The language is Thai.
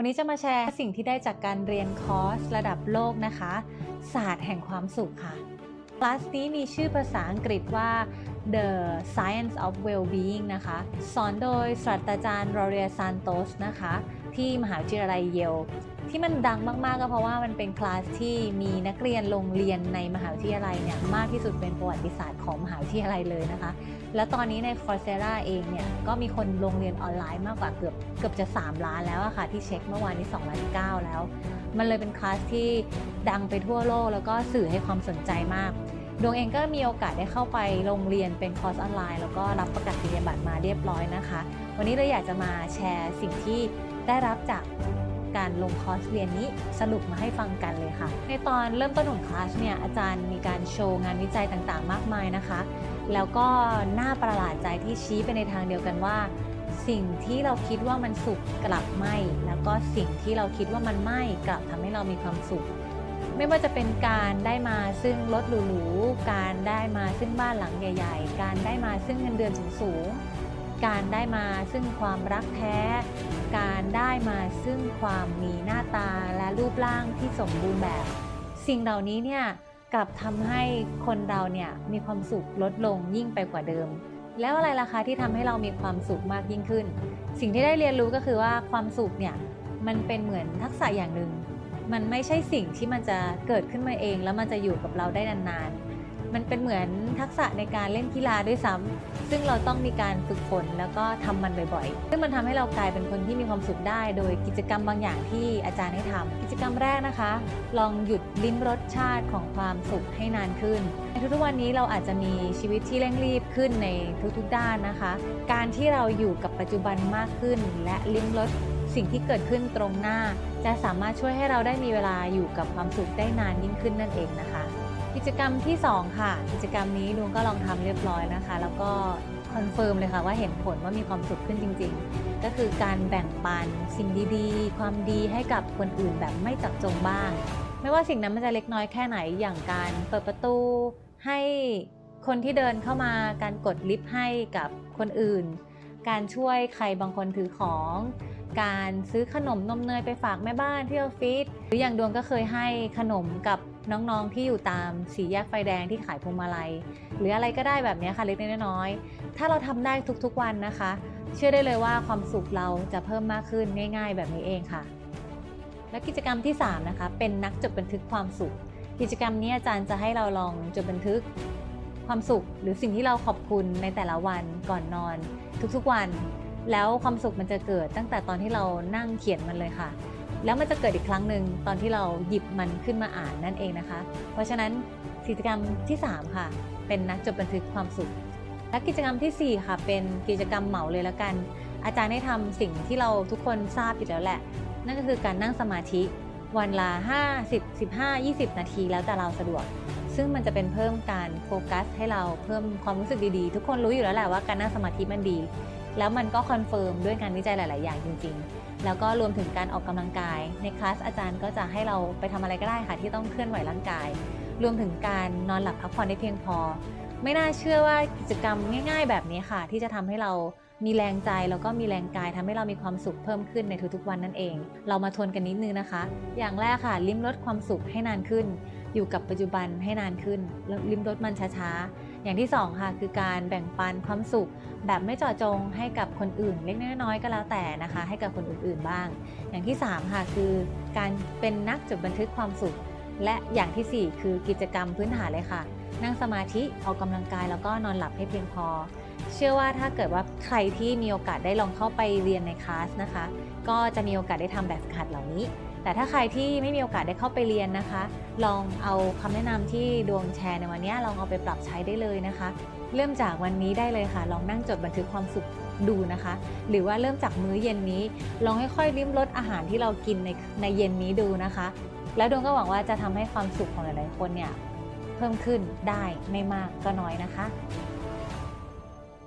วันนี้จะมาแชร์สิ่งที่ได้จากการเรียนคอร์สระดับโลกนะคะ ศาสตร์แห่งความสุขค่ะ คลาสนี้มีชื่อภาษาอังกฤษว่า The Science of Well-being นะคะ สอนโดยศาสตราจารย์โรเรียซานโตสนะคะ ที่มหาวิทยาลัยเยลที่มันดังมากๆ ก็เพราะว่ามันเป็นคลาสที่มีนักเรียนลงเรียนในมหาวิทยาลัยเนี่ยมากที่สุดเป็นประวัติศาสตร์ของมหาวิทยาลัยเลยนะคะ แล้วตอนนี้ใน Coursera เองเนี่ยก็มีคนลงเรียนออนไลน์มากกว่าเกือบเกือบจะ 3 ล้านแล้วอะค่ะที่เช็คเมื่อวานนี้2ล้าน9แล้ว มันเลยเป็นคลาสที่ดังไปทั่วโลกแล้วก็สื่อให้ความสนใจมาก ดวงเองก็มีโอกาสได้เข้าไปโรงเรียนเป็นคอร์สออนไลน์ แล้วก็รับประกาศนียบัตรมาเรียบร้อยนะคะ วันนี้เราอยากจะมาแชร์สิ่งที่ได้รับจากการลงคอร์สเรียนนี้สรุปมาให้ฟังกันเลยค่ะ ในตอนเริ่มต้นของคลาสเนี่ยอาจารย์มีการโชว์งานวิจัยต่างๆ มากมายนะคะ แล้วก็น่าประหลาดใจที่ชี้ไปในทางเดียวกันว่า สิ่งที่เราคิดว่ามันสุขกลับไม่ แล้วก็สิ่งที่เราคิดว่ามันไม่กลับทำให้เรามีความสุข ไม่ว่าจะเป็นการได้มาซึ่งรถหรูๆ การได้มาซึ่งบ้านหลังใหญ่ ๆ การได้มาซึ่งเงินเดือนสูงๆ การได้มาซึ่งความรักแท้ การได้มาซึ่งความมีหน้าตาและรูปร่างที่สมบูรณ์แบบ สิ่งเหล่านี้เนี่ยกลับทำให้คนเราเนี่ยมีความสุขลดลงยิ่งไปกว่าเดิม แล้วอะไรล่ะคะที่ทำให้เรามีความสุขมากยิ่งขึ้น สิ่งที่ได้เรียนรู้ก็คือว่าความสุขเนี่ยมันเป็นเหมือนทักษะอย่างหนึ่ง มันไม่ใช่สิ่งที่มันจะเกิดขึ้นมาเอง แล้วมันจะอยู่กับเราได้นานๆ มันเป็นเหมือนทักษะในการเล่นกีฬาด้วยซ้ำซึ่งเราต้องมีการฝึกฝนแล้วก็ทำมันบ่อยๆ ซึ่งมันทำให้เรากลายเป็นคนที่มีความสุขได้ โดยกิจกรรมบางอย่างที่อาจารย์ให้ทำกิจกรรมแรกนะคะ ลองหยุดลิ้มรสชาติของความสุขให้นานขึ้น ในทุกๆวันนี้เราอาจจะมีชีวิตที่เร่งรีบขึ้นในทุกๆด้านนะคะ การที่เราอยู่กับปัจจุบันมากขึ้น และลิ้มรส สิ่งที่เกิดขึ้นตรงหน้า จะสามารถช่วยให้เราได้มีเวลาอยู่กับความสุขได้นานยิ่งขึ้นนั่นเองนะคะ กิจกรรมที่ 2 ค่ะ กิจกรรมนี้ดวงก็ลองทำเรียบร้อยนะคะ แล้วก็คอนเฟิร์มเลยค่ะว่าเห็นผลว่ามีความสุขขึ้นจริง ๆ ก็คือการแบ่งปันสิ่งดีๆ ความดีให้กับคนอื่นแบบไม่จับจงบ้าง ไม่ว่าสิ่งนั้นมันจะเล็กน้อยแค่ไหนอย่างการเปิดประตูให้คนที่เดินเข้ามาการกดลิฟต์ให้กับคนอื่น การช่วยใครบางคนถือของ การซื้อขนมนมเนยไปฝากแม่บ้านที่ออฟฟิศหรืออย่างดวงก็เคยให้ขนมกับน้องๆที่อยู่ตามสีแยกไฟแดงที่ขายพวงมาลัย หรืออะไรก็ได้แบบนี้ค่ะเล็กๆน้อยๆถ้าเราทำได้ทุกๆวันนะคะ เชื่อได้เลยว่าความสุขเราจะเพิ่มมากขึ้นง่าย ๆ แบบนี้เองค่ะ และกิจกรรมที่3นะคะเป็นนักจดบันทึกความสุข กิจกรรมนี้อาจารย์จะให้เราลองจดบันทึกความสุข หรือสิ่งที่เราขอบคุณในแต่ละวันก่อนนอน ทุกๆวัน แล้วความสุขมันจะเกิดตั้งแต่ตอนที่เรานั่งเขียนมันเลยค่ะ แล้วมันจะเกิดอีกครั้งหนึ่งตอนที่เราหยิบมันขึ้นมาอ่านนั่นเองนะคะ เพราะฉะนั้นกิจกรรมที่ 3 ค่ะ เป็นนักจดบันทึกความสุข และกิจกรรมทีสี่4 ค่ะ เป็นกิจกรรมเหมาเลยละกัน อาจารย์ให้ทำสิ่งที่เราทุกคนทราบอยู่แล้วแหละ นั่นก็คือการนั่งสมาธิวันละ50 15 20 นาทีแล้วแต่เราสะดวก ซึ่งมันจะเป็นเพิ่มการโฟกัสให้เราเพิ่มความรู้สึกดีๆ ทุกคนรู้อยู่แล้วแหละว่าการนั่งสมาธิมันดี แล้วมันก็คอนเฟิร์มด้วยงานวิจัยหลาย ๆ อย่างจริง ๆ แล้วก็รวมถึงการออกกำลังกาย ในคลาสอาจารย์ก็จะให้เราไปทำอะไรก็ได้ค่ะที่ต้องเคลื่อนไหวร่างกาย รวมถึงการนอนหลับพักผ่อนได้เพียงพอ ไม่น่าเชื่อว่ากิจกรรมง่าย ๆ แบบนี้ค่ะ ที่จะทำให้เรามีแรงใจแล้วก็มีแรงกายทำให้เรามีความสุขเพิ่มขึ้นในทุกๆวันนั่นเอง เรามาทวนกันนิดนึงนะคะ อย่างแรกค่ะ ลิ้มรสความสุขให้นานขึ้น อยู่กับปัจจุบันให้นานขึ้นแล้วลิ้มรสมันช้าๆ อย่างที่สองค่ะคือการแบ่งปันความสุข แบบไม่เจาะจงให้กับคนอื่น เล็กน้อยๆก็แล้วแต่นะคะ ให้กับคนอื่นๆบ้าง อย่างที่สามค่ะคือการเป็นนักจดบันทึกความสุข และอย่างที่สี่คือกิจกรรมพื้นฐานเลยค่ะ นั่งสมาธิออกกำลังกายแล้วก็นอนหลับให้เพียงพอ เชื่อว่าถ้าเกิดว่าใครที่มีโอกาสได้ลองเข้าไปเรียนในคลาสนะคะ ก็จะมีโอกาสได้ทำแบบฝึกหัดเหล่านี้ แต่ถ้าใครที่ไม่มีโอกาสได้เข้าไปเรียนนะคะ ลองเอาคำแนะนำที่ดวงแชร์ในวันนี้ลองเอาไปปรับใช้ได้เลยนะคะ เริ่มจากวันนี้ได้เลยค่ะ ลองนั่งจดบันทึกความสุขดูนะคะ หรือว่าเริ่มจากมื้อเย็นนี้ ลองค่อยๆลิ้มรสอาหารที่เรากินในในเย็นนี้ดูนะคะ แล้วดวงก็หวังว่าจะทำให้ความสุขของหลายๆคนเนี่ยเพิ่มขึ้นได้ไม่มากก็น้อยนะคะ